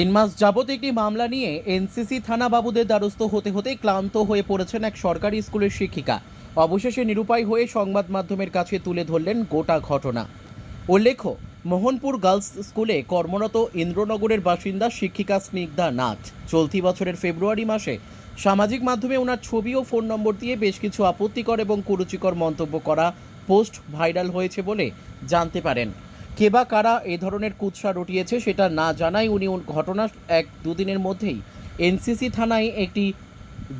তিন মাস যাবত একটি মামলা নিয়ে এনসিসি থানা বাবুদের দ্বারস্থ হতে হতে ক্লান্ত হয়ে পড়েছেন এক সরকারি স্কুলের শিক্ষিকা। অবশেষে নিরুপায় হয়ে সংবাদ মাধ্যমের কাছে তুলে ধরলেন গোটা ঘটনা। উল্লেখ্য, মোহনপুর গার্লস স্কুলে কর্মরত ইন্দ্রনগরের বাসিন্দা শিক্ষিকা স্নিগ্ধা নাথ। চলতি বছরের ফেব্রুয়ারি মাসে সামাজিক মাধ্যমে ওনার ছবি ও ফোন নম্বর দিয়ে বেশ কিছু আপত্তিকর এবং কুরুচিকর মন্তব্য করা পোস্ট ভাইরাল হয়েছে বলে জানতে পারেন। কে বা কারা এ ধরনের কুৎসা রটিয়েছে সেটা না জানাই উনি ঘটনা এক দুদিনের মধ্যেই এনসিসি থানায় একটি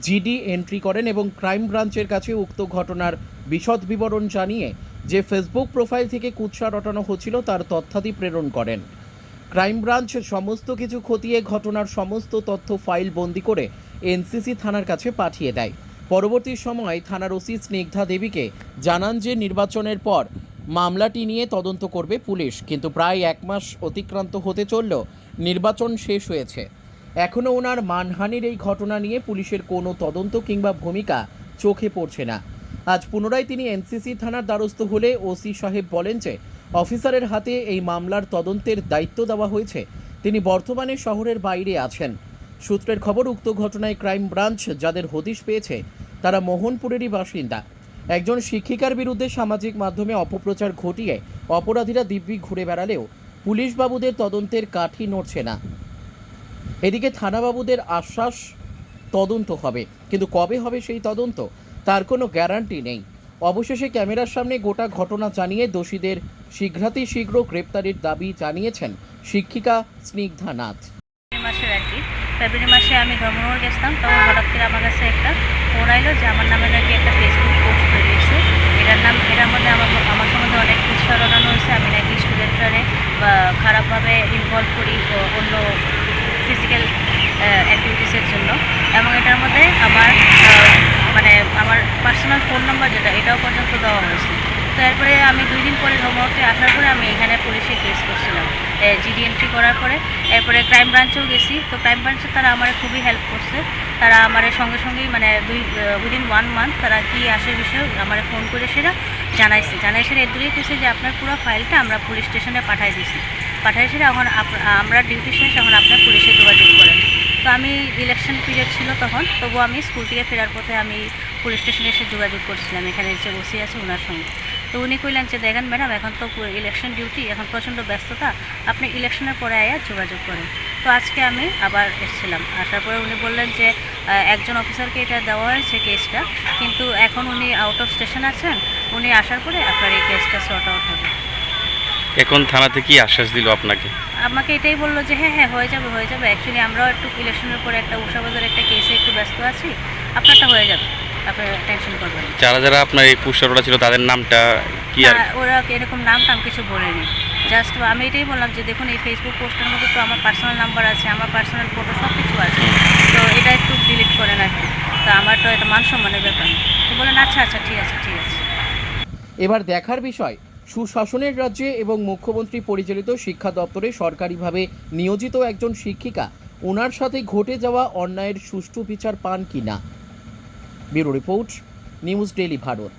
জিডি এন্ট্রি করেন এবং ক্রাইম ব্রাঞ্চের কাছে উক্ত ঘটনার বিশদ বিবরণ জানিয়ে যে ফেসবুক প্রোফাইল থেকে কুৎসা রটানো হচ্ছিল তার তথ্যাদি প্রেরণ করেন। ক্রাইম ব্রাঞ্চ সমস্ত কিছু খতিয়ে ঘটনার সমস্ত তথ্য ফাইল বন্দি করে এনসিসি থানার কাছে পাঠিয়ে দেয়। পরবর্তী সময় থানার ওসি স্নিগ্ধা দেবীকে জানান যে নির্বাচনের পর মামলাটি নিয়ে তদন্ত করবে পুলিশ, কিন্তু প্রায় এক মাস অতিক্রান্ত হতে চলল নির্বাচন শেষ হয়েছে। এখনও ওনার মানহানির এই ঘটনা নিয়ে পুলিশের কোনো তদন্ত কিংবা ভূমিকা চোখে পড়ছে না। আজ পুনরায় তিনি এনসিসি থানার দ্বারস্থ হলে ওসি সাহেব বলেন যে, অফিসারের হাতে এই মামলার তদন্তের দায়িত্ব দেওয়া হয়েছে। তিনি বর্তমানে শহরের বাইরে আছেন। সূত্রের খবর, উক্ত ঘটনায় ক্রাইম ব্রাঞ্চ যাদের হদিশ পেয়েছে, তারা মোহনপুরেরই বাসিন্দা। একজন শিক্ষিকার বিরুদ্ধে সামাজিক মাধ্যমে অপপ্রচার ঘটিয়ে অপরাধীরা দিব্যি ঘুরে বেড়ালেও পুলিশ বাবুদের তদন্তের কাঠি নড়ছে না। এদিকে থানাবাবুদের আশ্বাস তদন্ত হবে। কিন্তু কবে হবে সেই তদন্ত তার কোনো গ্যারান্টি নেই। অবশেষে ক্যামেরার সামনে গোটা ঘটনা জানিয়ে দোষীদের শীঘ্রাতি শীঘ্র গ্রেপ্তারের দাবি জানিয়েছেন শিক্ষিকা স্নিগ্ধা নাথ। ফেব্রুয়ারি মাসে আমি ধর্মনগর গেছিলাম। তখন হঠাৎ করে আমার কাছে একটা ফোন আইলো যে আমার নামে নাকি একটা ফেসবুক এটার নাম, এটার মধ্যে আমার আমার সম্বন্ধে অনেক কিছু জানানো হয়েছে। আমি নাকি স্টুডেন্টরা খারাপভাবে ইনভলভ করি অন্য ফিজিক্যাল অ্যাক্টিভিটিসের জন্য। এবং এটার মধ্যে আমার মানে আমার পার্সোনাল ফোন নাম্বার যেটা, এটাও পর্যন্ত দেওয়া হয়েছে। তো এরপরে আমি দুই দিন পরে ধর্মতে আসার পরে আমি এখানে পুলিশে কেস করছিলাম। জিডি এন্ট্রি করার পরে, এরপরে ক্রাইম ব্রাঞ্চেও গেছি। তো ক্রাইম ব্রাঞ্চে তারা আমার খুবই হেল্প করছে। তারা আমার সঙ্গে সঙ্গেই মানে দুই উইদিন ওয়ান মান্থ তারা কি আসে বিষয় আমার ফোন করে সেটা জানাইছে। জানাই এর দূরেই কেছে যে আপনার পুরো ফাইলটা আমরা পুলিশ স্টেশনে পাঠাই দিয়েছি পাঠাই সেটা এখন আমরা ডিউটি শেষ, এখন আপনার পুলিশে যোগাযোগ করেন। তো আমি ইলেকশন পিরিয়ড ছিল তখন, তবুও আমি স্কুল থেকে ফেরার পথে আমি পুলিশ স্টেশনে এসে যোগাযোগ করছিলাম। এখানে যে বসে আছে ওনার সঙ্গে। তো উনি কইলেন যে দেখেন ম্যাডাম এখন তো ইলেকশন ডিউটি এখন প্রচণ্ড ব্যস্ততা। আপনি ইলেকশনের পরে আয়া যোগাযোগ করেন। তো আজকে আমি আবার এসেছিলাম। আসার পরে উনি বললেন যে একজন অফিসারকে এটা দেওয়া হয়েছে কেসটা কিন্তু এখন উনি আউট অফ স্টেশন আছেন। উনি আসার পরে আপনার এই কেসটা সর্ট আউট হবে। এখন থানাতে কি আশ্বাস দিল আপনাকে? আমাকে এটাই বলল যে হ্যাঁ হ্যাঁ হয়ে যাবে হয়ে যাবে। অ্যাকচুয়ালি আমরাও একটু ইলেকশনের পরে একটা উষাবাজার একটা কেসে একটু ব্যস্ত আছি। আপনারটা হয়ে যাবে। আপনি টেনশন করবেন। যারা যারা আপনার এই পুষ্টারোটা ছিল তাদের নামটা কি আর? হ্যাঁ, ওরা এরকম নাম টাম কিছু বলেনি। জাস্ট আমি এটাই বললাম যে দেখুন এই ফেসবুক পোস্টের মধ্যে তো আমার পার্সোনাল নাম্বার আছে আমার পার্সোনাল ফটো সব কিছু আছে তো এটা একটু ডিলিট করেন আর কি। তো আমার তো এটা মান সম্মানের ব্যাপার। তো বলেন আচ্ছা আচ্ছা ঠিক আছে ঠিক আছে। এবার দেখার বিষয় সুশাসনের রাজ্যে এবং মুখ্যমন্ত্রী পরিচালিত শিক্ষা দপ্তরে সরকারিভাবে নিয়োজিত একজন শিক্ষিকা ওনার সাথে ঘটে যাওয়া অন্যায়ের সুষ্ঠু বিচার পান কি না bureau report news daily Bharat.